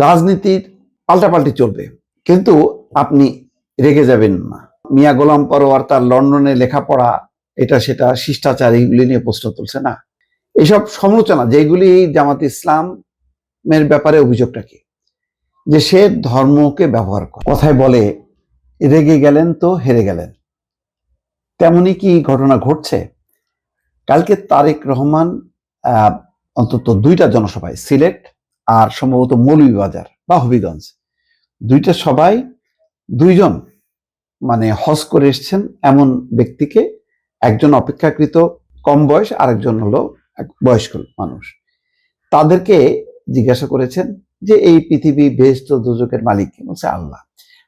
রাজনীতির পাল্টাপাল্টি চলবে। কিন্তু আপনি রেগে যাবেন না। মিয়া গোলাম পরোয়ার তার লন্ডনে লেখাপড়া, এটা সেটা শিষ্টাচার এইগুলি নিয়ে প্রশ্ন তুলছে না। এইসব সমালোচনা, যেগুলি জামাত ইসলামের ব্যাপারে অভিযোগটা কি? যে সে ধর্মকে ব্যবহার করে। কথায় বলে, রেগে গেলেন তো হেরে গেলেন। তেমনি কি ঘটনা ঘটছে? কালকে তারেক রহমান অন্তত দুইটা জনসভায়, সিলেট আর সম্ভবত মৌলভীবাজার বা হবিগঞ্জ। দুইটা সবাই দুইজন মানে হজ করে এসছেন এমন ব্যক্তিকে, একজন অপেক্ষাকৃত কম বয়স, আরেকজন হলো এক বয়স্ক মানুষ। তাদেরকে জিজ্ঞাসা করেছেন যে, এই পৃথিবী বেস্ট দুজকের মালিক বলছে, আল্লাহ।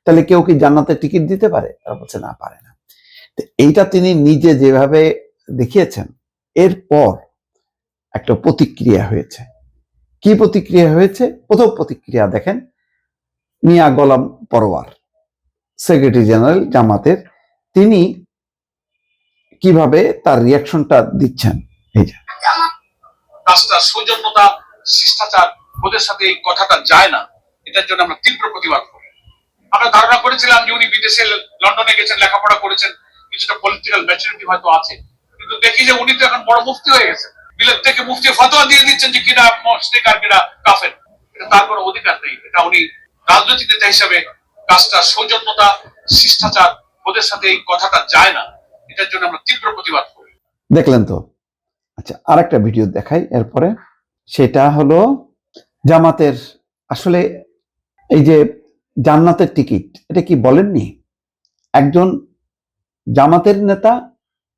তাহলে কেউ কি জান্নাতের টিকিট দিতে পারে? তারা বলছে, না, পারে না। এইটা তিনি নিজে যেভাবে দেখিয়েছেন, এরপর একটা প্রতিক্রিয়া হয়েছে। কি প্রতিক্রিয়া হয়েছে? প্রথম প্রতিক্রিয়া দেখেন, মিয়া গোলাম পরোয়ার সেক্রেটারি জেনারেল জামাতের, তিনি কীভাবে তার রিয়াকশনটা দিচ্ছেন? এই যে। কাজটা সৌজন্যতা, শিষ্টাচার, ওদের সাথে এই কথাটা যায় না। এটার জন্য আমরা তীব্র প্রতিবাদ করি। আমরা ধারণা করেছিলাম যে উনি বিদেশে লন্ডনে গেছেন, লেখাপড়া করেছেন, কিছুটা পলিটিক্যাল ম্যাচুরিটি হয়তো আছে। কিন্তু দেখি যে উনি তো এখন বড় মুক্তি হয়ে গেছেন। বিলেত থেকে মুফতি ফতোয়া দিয়ে দিচ্ছেন যে কিনা মস্তিক আর কিনা কাফের। এটা তার কোনো অধিকার নেই। এটা উনি রাজনৈতিক নেতা হিসাবে কাজটা সৌজন্যতা শিষ্টাচার ওদের সাথে এই কথাটা যায় না। এটার জন্য আমরা তীব্র প্রতিবাদ করি। দেখলেন তো? আচ্ছা আরেকটা ভিডিও দেখাই এরপরে। সেটা হলো জামাতের আসলে এই যে জান্নাতের টিকিট এটা কি বলেননি? একজন জামাতের নেতা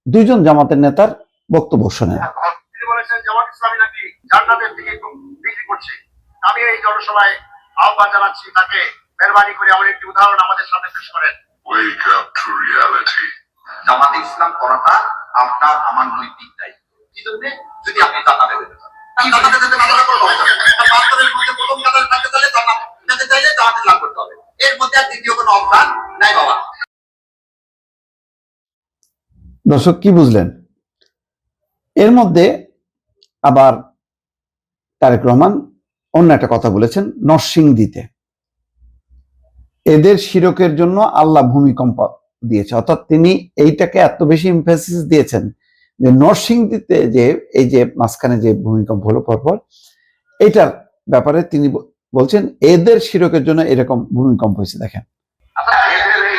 দুইজন জামাতের নেতার বক্তব্য শোনেন তিনি বলেছেন জামাত ইসলামী নাকি জান্নাতের দিকে বিক্রি করছে। আমি এই জনসভায় আহ্বান জানাচ্ছি তাকে মেহরবানি করে আমার একটি উদাহরণ আমাদের সামনে পেশ করেন. জামাতে ইসলাম করাটা আপনার আমার নৈতিক দায়িত্ব। কি জন্য? যদি আপনি জান্নাতে যেতে চান। জান্নাতে যেতে না চাইলে কোনো অসুবিধা নেই। বাস্তবের মধ্যে প্রথম কাতারে থাকতে চাইলে জান্নাত চাইলে জামাতে লাভ করতে হবে। এর মধ্যে আর দ্বিতীয় কোনো অবদান নাই বাবা। দর্শক কি বুঝলেন? এর মধ্যে আবার তারেক রহমান অন্য একটা কথা বলেছেন, নরসিংদীতে। এদের শিরকের জন্য আল্লাহ ভূমিকম্প দিয়েছে। অর্থাৎ তিনি এইটাকে এত বেশি ইমফেসিস দিয়েছেন যে নরসিংদীতে যে, এই যে মাঝখানে যে ভূমিকম্প হলো পরপর এটার ব্যাপারে তিনি বলছেন, এদের শিরকের জন্য এরকম ভূমিকম্প হয়েছে, দেখেন। এদের এই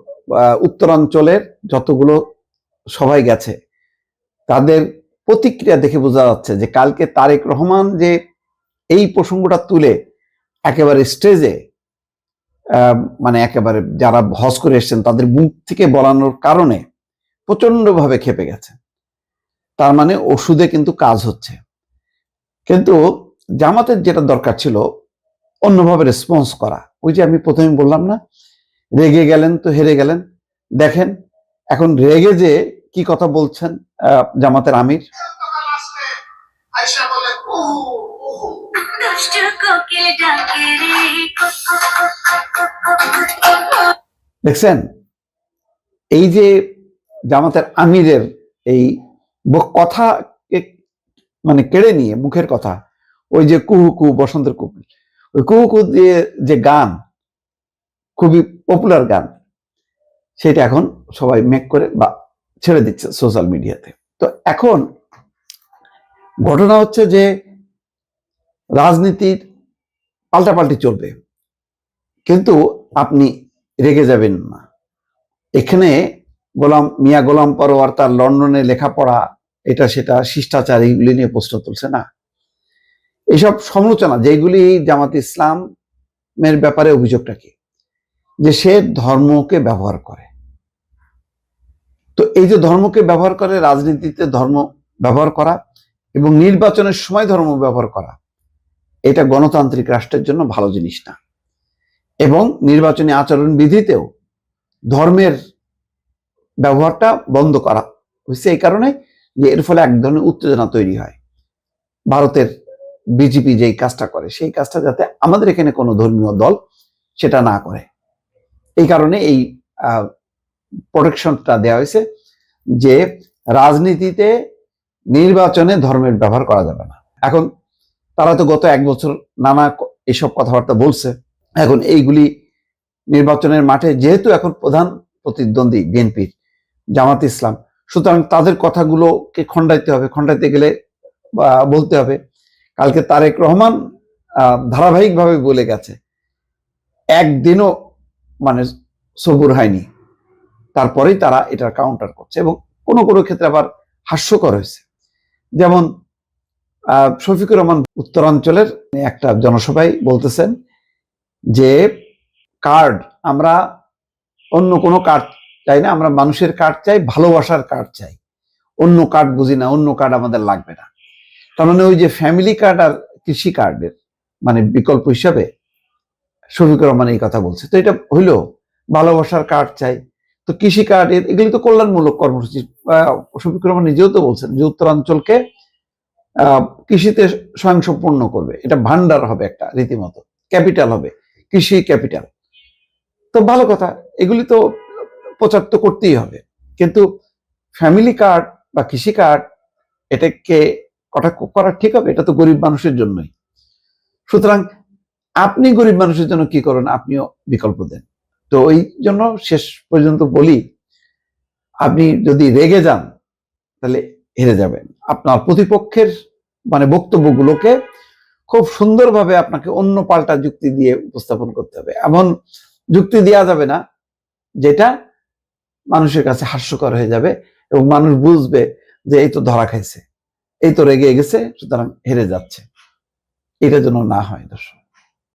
উত্তরাঞ্চলের যতগুলো সবাই গেছে, তাদের প্রতিক্রিয়া দেখে বোঝা যাচ্ছে যে কালকে তারেক রহমান যে এই প্রসঙ্গটা তুলে একেবারে স্টেজে মানে একেবারে যারা হজ করে এসছেন, তাদের মুখ থেকে বলানোর কারণে প্রচন্ডভাবে খেপে গেছে। তার মানে ওষুধে কিন্তু কাজ হচ্ছে। কিন্তু জামাতের যেটা দরকার ছিল, অন্যভাবে রেসপন্স করা। ওই যে আমি প্রথমে বললাম না রেগে গেলেন তো হেরে গেলেন দেখেন, এখন রেগে যে কি কথা বলছেন জামাতের আমির। দেখছেন, এই যে জামাতের আমিরের এই কথা মানে কেড়ে নিয়ে, মুখের কথা, ওই যে কুহু কু বসন্তের কুকুর ওই কুহু কু দিয়ে যে গান খুবই পপুলার গান। সেটা এখন সবাই মেক করে বা ছেড়ে দিচ্ছে সোশ্যাল মিডিয়াতে তো। এখন ঘটনা হচ্ছে যে রাজনীতির পাল্টাপাল্টি চলবে। কিন্তু আপনি রেগে যাবেন না। এখানে গোলাম, মিয়া গোলাম পরোয়ার তার লন্ডনে লেখাপড়া, এটা সেটা শিষ্টাচার এইগুলি নিয়ে প্রশ্ন তুলছে না। এইসব সমালোচনা, যেগুলি জামাত ইসলামের ব্যাপারে অভিযোগটা কি? যে সে ধর্মকে ব্যবহার করে। তো এই যে ধর্মকে ব্যবহার করে, রাজনীতিতে ধর্ম ব্যবহার করা এবং নির্বাচনের সময় ধর্ম ব্যবহার করা, এটা গণতান্ত্রিক রাষ্ট্রের জন্য ভালো জিনিস না। এবং নির্বাচনী আচরণ বিধিতেও ধর্মের ব্যবহারটা বন্ধ করা হয়েছে এই কারণে যে এর ফলে এক ধরনের উত্তেজনা তৈরি হয়। ভারতের বিজেপি যেই কাজটা করে, সেই কাজটা যাতে আমাদের এখানে কোনো ধর্মীয় দল সেটা না করে। এই কারণে এই প্রোটেকশনটা দেওয়া হয়েছে যে রাজনীতিতে নির্বাচনে ধর্মের ব্যবহার করা যাবে না। এখন তারা তো গত এক বছর নানা এসব কথাবার্তা বলছে। এখন এইগুলি নির্বাচনের মাঠে যেহেতু এখন প্রধান প্রতিদ্বন্দ্বী বিএনপির জামাত ইসলাম, সুতরাং তাদের কথাগুলোকে খণ্ডাইতে হবে, খণ্ডাইতে গেলে বলতে হবে, কালকে তারেক রহমান ধারাবাহিকভাবে বলে গেছে, একদিনও মানে সবুর হয়নি। তারপরেই তারা এটার কাউন্টার করছে এবং কোনো কোনো ক্ষেত্রে আবার হাস্যকর হয়েছে। যেমন শফিকুর রহমান উত্তরাঞ্চলের একটা জনসভায় বলতেছেন যে, কার্ড, আমরা অন্য কোনো কার্ড চাই না, আমরা মানুষের কার্ড চাই, ভালোবাসার কার্ড চাই। অন্য কার্ড বুঝি না, অন্য কার্ড আমাদের লাগবে না। তার মানে ওই যে ফ্যামিলি কার্ড আর কৃষি কার্ডের মানে বিকল্প হিসাবে শফিকুর রহমান এই কথা বলছে। তো এটা হইল, ভালোবাসার কার্ড চাই। তো কৃষি কার্ড এগুলি তো কল্যাণমূলক কর্মসূচি। শফিকুর রহমান নিজেও তো বলছেন যে উত্তরাঞ্চলকে কৃষিতে স্বয়ংসম্পূর্ণ করবে। এটা ভান্ডার হবে একটা রীতিমতো। ক্যাপিটাল হবে। কৃষি ক্যাপিটাল। তো ভালো কথা, এগুলি তো প্রচার তো করতেই হবে। কিন্তু ফ্যামিলি কার্ড বা কৃষি কার্ড, এটাকে কটাক্ষ করা ঠিক হবে? এটা তো গরিব মানুষের জন্যই। সুতরাং আপনি গরিব মানুষের জন্য কি করেন? আপনিও বিকল্প দেন। তো ওই জন্য শেষ পর্যন্ত বলি, আপনি যদি রেগে যান, তাহলে হেরে যাবেন। আপনার প্রতিপক্ষের মানে বক্তব্যগুলোকে খুব সুন্দরভাবে আপনাকে অন্য পাল্টা যুক্তি দিয়ে উপস্থাপন করতে হবে। এমন যুক্তি দেওয়া যাবে না, যেটা মানুষের কাছে হাস্যকর হয়ে যাবে এবং মানুষ বুঝবে যে এই তো ধরা খাইছে, এই তো রেগে গেছে, সুতরাং হেরে যাচ্ছে। এটা যেন না হয়, দর্শক।